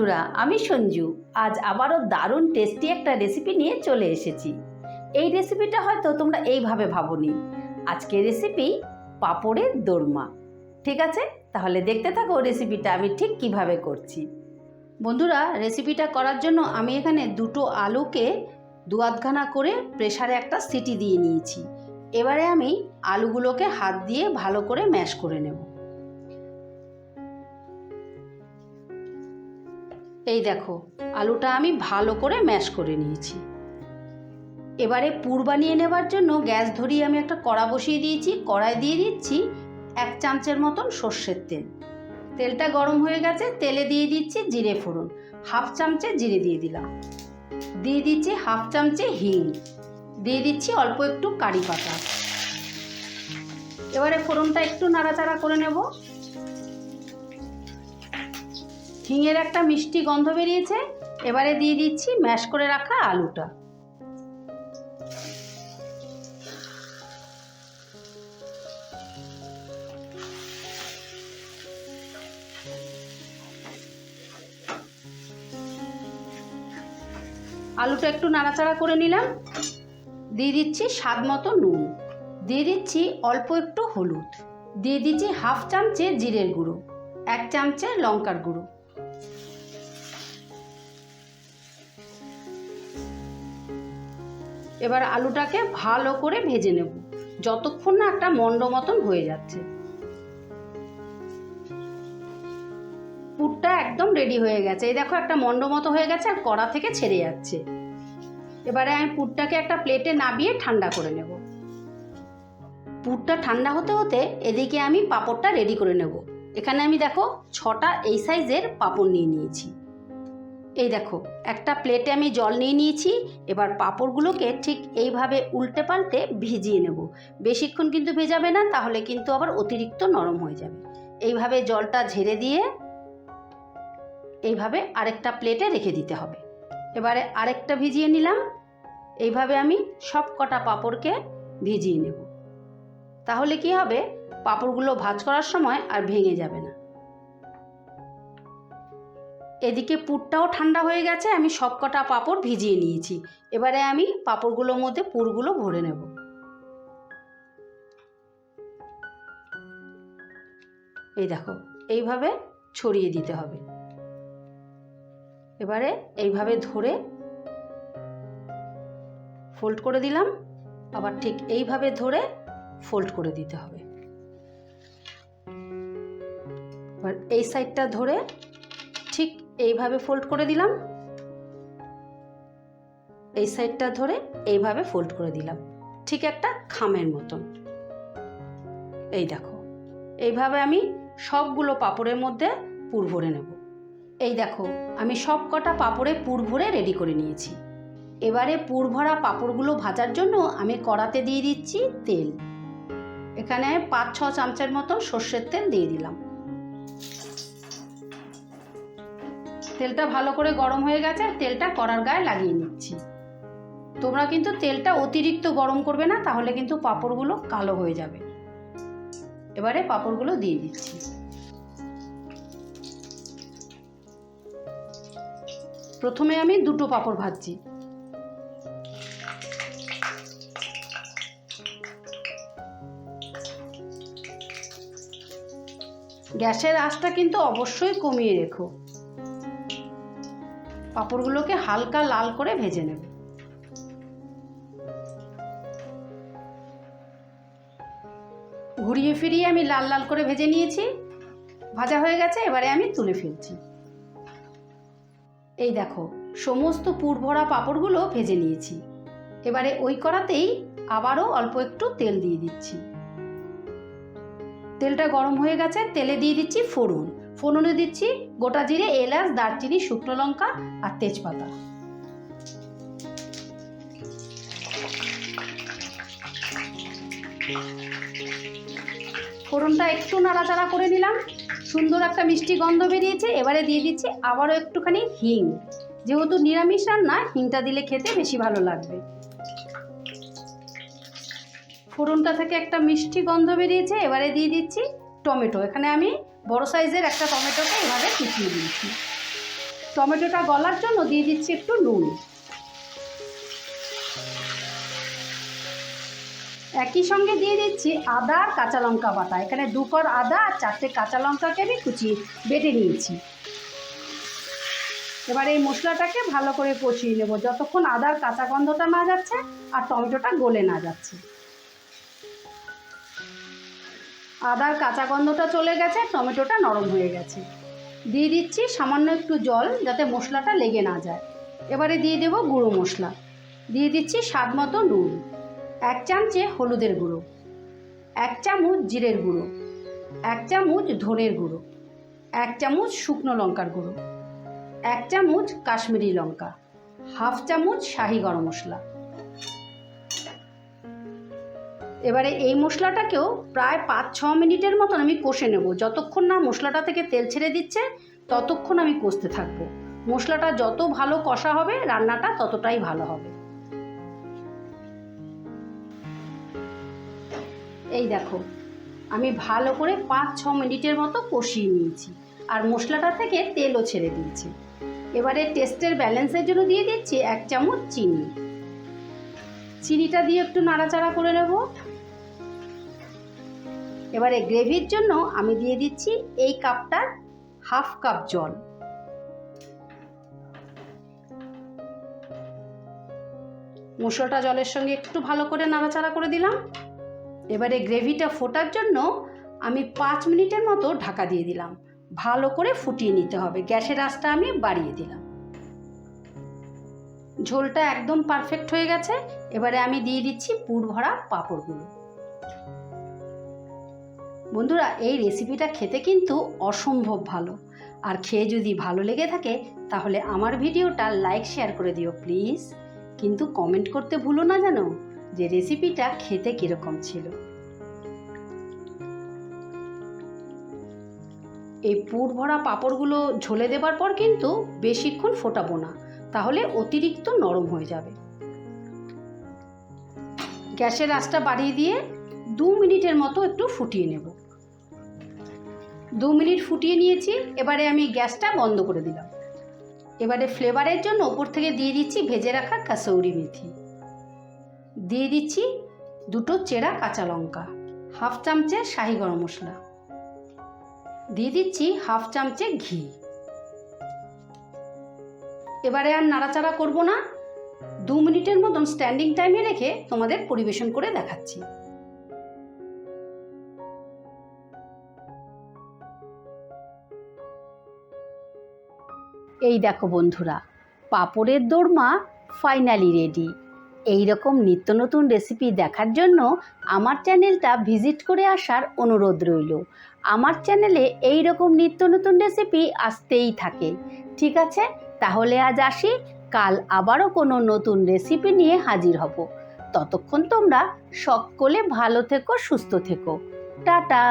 বন্ধুরা, আমি সঞ্জু। আজ আবারও দারুণ টেস্টি একটা রেসিপি নিয়ে চলে এসেছি। এই রেসিপিটা হয়তো তোমরা এইভাবে ভাবোনি। আজকের রেসিপি পাঁপড়ের দোরমা। ঠিক আছে? তাহলে দেখতে থাকো রেসিপিটা আমি ঠিক কীভাবে করছি। বন্ধুরা রেসিপিটা করার জন্য আমি এখানে দুটো আলুকে দু আধখানা করে প্রেসারে একটা সিটি দিয়ে নিয়েছি। এবারে আমি আলুগুলোকে হাত দিয়ে ভালো করে ম্যাশ করে নেব। এই দেখো, আলুটা আমি ভালো করে ম্যাশ করে নিয়েছি। এবারে পুর বানিয়ে নেবার জন্য গ্যাস ধরিয়ে আমি একটা কড়া বসিয়ে দিয়েছি কড়াই দিয়ে দিচ্ছি এক চামচের মতন সর্ষের তেল। তেলটা গরম হয়ে গেছে, তেলে দিয়ে দিচ্ছি জিরে ফোড়ন, হাফ চামচে জিরে দিয়ে দিলাম। দিয়ে দিচ্ছি হাফ চামচে হিং, দিয়ে দিচ্ছি অল্প একটু কারি পাতা। এবারে ফোড়নটা একটু নাড়াচাড়া করে নেব। হিঙের একটা মিষ্টি গন্ধ বেরিয়েছে। এবারে দিয়ে দিচ্ছি ম্যাশ করে রাখা আলুটা। আলুটা একটু নাড়াচাড়া করে নিলাম। দিয়ে দিচ্ছি স্বাদ মতো নুন। দিয়ে দিচ্ছি অল্প একটু হলুদ। দিয়ে দিচ্ছি হাফ চামচে জিরের গুঁড়ো, এক চামচে লঙ্কার গুঁড়ো। এবার আলুটাকে ভালো করে ভেজে নেব। যতক্ষণ না একটা মন্ড মতন হয়ে যাচ্ছে। পুরটা একদম রেডি হয়ে গেছে। এই দেখো একটা মন্ড মতো হয়ে গেছে আর কড়া থেকে ছেড়ে যাচ্ছে। এবারে আমি পুরটাকে একটা প্লেটে নাবিয়ে ঠান্ডা করে নেব। পুরটা ঠান্ডা হতে হতে এদিকে আমি পাঁপড়টা রেডি করে নেব। এখানে আমি দেখো ছটা এই সাইজের পাঁপড় নিয়ে নিয়েছি। এই দেখো, একটা প্লেটে আমি জল নিয়ে নিয়েছি, এবার পাঁপড়গুলোকে ঠিক এইভাবে উল্টে পাল্টে ভিজিয়ে নেব। বেশিক্ষণ কিন্তু ভেজাবে না, তাহলে কিন্তু আবার অতিরিক্ত নরম হয়ে যাবে। এইভাবে জলটা ঝেড়ে দিয়ে এইভাবে আরেকটা প্লেটে রেখে দিতে হবে। এবারে আরেকটা ভিজিয়ে নিলাম। এইভাবে আমি সব কটা পাঁপড়কে ভিজিয়ে নেব। তাহলে কি হবে? পাঁপড়গুলো ভাজ করার সময় আর ভেঙে যাবে না। এদিকে পুরটাও ঠান্ডা হয়ে গেছে, আমি সব কটা পাঁপড় ভিজিয়ে নিয়েছি। এবারে আমি পাঁপড়গুলোর মধ্যে পুরগুলো ভরে নেব। এই দেখো, এইভাবে ছড়িয়ে দিতে হবে। এবারে এইভাবে ধরে ফোল্ড করে দিলাম, আবার ঠিক এইভাবে ধরে ফোল্ড করে দিতে হবে। এবার এই সাইডটা ধরে এইভাবে ফোল্ড করে দিলাম। এই সাইডটা ধরে এইভাবে ফোল্ড করে দিলাম। ঠিক একটা খামের মতন। এই দেখো, এইভাবে আমি সবগুলো পাপড়ের মধ্যে পুর ভরে নেব। এই দেখো, আমি সব কটা পাপড়ে পুর ভরে রেডি করে নিয়েছি। এবারে পুর ভরা পাপড়গুলো ভাজার জন্য আমি কড়াতে দিয়ে দিচ্ছি তেল। এখানে পাঁচ ছ চামচের মতো সর্ষের তেল দিয়ে দিলাম। তেলটা ভালো করে গরম হয়ে গেছে, আর তেলটা কড়ার গায়ে লাগিয়ে নিচ্ছি। তোমরা কিন্তু তেলটা অতিরিক্ত গরম করবে না, তাহলে কিন্তু পাঁপড়গুলো কালো হয়ে যাবে। এবারে পাঁপড়গুলো দিয়ে দিচ্ছি। প্রথমে আমি দুটো পাঁপড় ভাজছি। গ্যাসের আঁচটা কিন্তু অবশ্যই কমিয়ে রেখো। পাঁপড়গুলোকে হালকা লাল করে ভেজে নেবে। ঘুরিয়ে ফিরিয়ে আমি লাল লাল করে ভেজে নিয়েছি। ভাজা হয়ে গেছে, এবারে আমি তুলে ফেলছি। এই দেখো, সমস্ত পুর ভরা পাঁপড়গুলো ভেজে নিয়েছি। এবারে ওই কড়াতেই আবারও অল্প একটু তেল দিয়ে দিচ্ছি। তেলটা গরম হয়ে গেছে, তেলে দিয়ে দিচ্ছি ফোড়ন। ফোড়নে দিচ্ছি গোটা জিরে, এলাচ, দারচিনি, শুকনো লঙ্কা আর তেজপাতা। ফোড়নটা একটু নাড়াচাড়া করে নিলাম। সুন্দর একটা মিষ্টি গন্ধ বেরিয়েছে। এবারে দিয়ে দিচ্ছি আবারও একটুখানি হিং। যেহেতু নিরামিষ রান্না, হিংটা দিলে খেতে বেশি ভালো লাগবে। ফোড়নটা থেকে একটা মিষ্টি গন্ধ বেরিয়েছে। এবারে দিয়ে দিচ্ছি টমেটো। এখানে আমি বড় সাইজের একটা টমেটোকে এভাবে কুচিয়ে দিয়েছি। টমেটোটা গলার জন্য দিয়ে দিচ্ছি একটু নুন। একই সঙ্গে দিয়ে দিচ্ছি আদা আর কাঁচা লঙ্কা বাটা। এখানে দু কর আদা আর চারটে কাঁচা লঙ্কাকে আমি কুচিয়ে বেটে নিয়েছি। এবার এই মশলাটাকে ভালো করে কষিয়ে নেব। যতক্ষণ আদার কাঁচা গন্ধটা না যাচ্ছে আর টমেটোটা গলে না যাচ্ছে। আদার কাঁচা গন্ধটা চলে গেছে, টমেটোটা নরম হয়ে গেছে। দিয়ে দিচ্ছি সামান্য একটু জল যাতে মশলাটা লেগে না যায়। এবারে দিয়ে দেবো গুঁড়ো মশলা। দিয়ে দিচ্ছি স্বাদ মতো নুন। এক চামচে হলুদের গুঁড়ো। এক চামচ জিরের গুঁড়ো। এক চামচ ধনের গুঁড়ো। এক চামচ শুকনো লঙ্কার গুঁড়ো। এক চামচ কাশ্মীরি লঙ্কা। হাফ চামচ শাহি গরম মশলা। এবারে এই মশলাটাকেও প্রায় পাঁচ, ছ মিনিটের মতন আমি কষে নেব। যতক্ষণ না মশলাটা থেকে তেল ছেড়ে দিচ্ছে, ততক্ষণ আমি কষতে থাকব। মশলাটা যত ভালো কষা হবে, রান্নাটা ততটাই ভালো হবে। এই দেখো, আমি ভালো করে পাঁচ, ছ মিনিটের মতো কষিয়ে নিয়েছি। আর মশলাটা থেকে তেলও ছেড়ে দিয়েছি। এবারে টেস্টের ব্যালেন্সের জন্য দিয়ে দিচ্ছি এক চামচ চিনি। চিনিটা দিয়ে একটু নাড়াচাড়া করে নেব। এবারে গ্রেভির জন্য আমি দিয়ে দিচ্ছি এই কাপটার হাফ কাপ জল। মশলাটা জলের সঙ্গে একটু ভালো করে নাড়াচাড়া করে দিলাম। এবারে গ্রেভিটা ফোটার জন্য আমি পাঁচ মিনিটের মতো ঢাকা দিয়ে দিলাম। ভালো করে ফুটিয়ে নিতে হবে। গ্যাসের আঁচটা আমি বাড়িয়ে দিলাম। ঝোলটা একদম পারফেক্ট হয়ে গেছে। এবারে আমি দিয়ে দিচ্ছি পুর ভরা পাঁপড়গুলো। বন্ধুরা, এই রেসিপিটা খেতে কিন্তু অসম্ভব ভালো। আর খেয়ে যদি ভালো লেগে থাকে, তাহলে আমার ভিডিওটা লাইক শেয়ার করে দিও প্লিজ কিন্তু কমেন্ট করতে ভুলো না জানো যে রেসিপিটা খেতে কীরকম ছিল। এই পুর ভরা পাঁপড়গুলো ঝোলে দেবার পর কিন্তু বেশিক্ষণ ফোটাবো না, তাহলে অতিরিক্ত নরম হয়ে যাবে। গ্যাসের আঁচটা বাড়িয়ে দিয়ে দু মিনিটের মতো একটু ফুটিয়ে নেব। দু মিনিট ফুটিয়ে নিয়েছি, এবারে আমি গ্যাসটা বন্ধ করে দিলাম। এবারে ফ্লেভারের জন্য ওপর থেকে দিয়ে দিচ্ছি ভেজে রাখা কাসৌরি মেথি। দিয়ে দিচ্ছি দুটো চেরা কাঁচা লঙ্কা, হাফ চামচে শাহি গরম মশলা। দিয়ে দিচ্ছি হাফ চামচে ঘি। এবারে আর নাড়াচাড়া করব না দু মিনিটের মতন স্ট্যান্ডিং টাইমে রেখে তোমাদের পরিবেশন করে দেখাচ্ছি। এই দেখো বন্ধুরা, পাপড়ের দোরমা ফাইনালি রেডি এই রকম নিত্য নতুন রেসিপি দেখার জন্য আমার চ্যানেলটা ভিজিট করে আসার অনুরোধ রইল। আমার চ্যানেলে এই রকম নিত্য নতুন রেসিপি আসতেই থাকে। ঠিক আছে? তাহলে আজ আসি। কাল আবারও কোনো নতুন রেসিপি নিয়ে হাজির হব। ততক্ষণ তোমরা সকলে ভালো থেকো, সুস্থ থেকো। টাটা!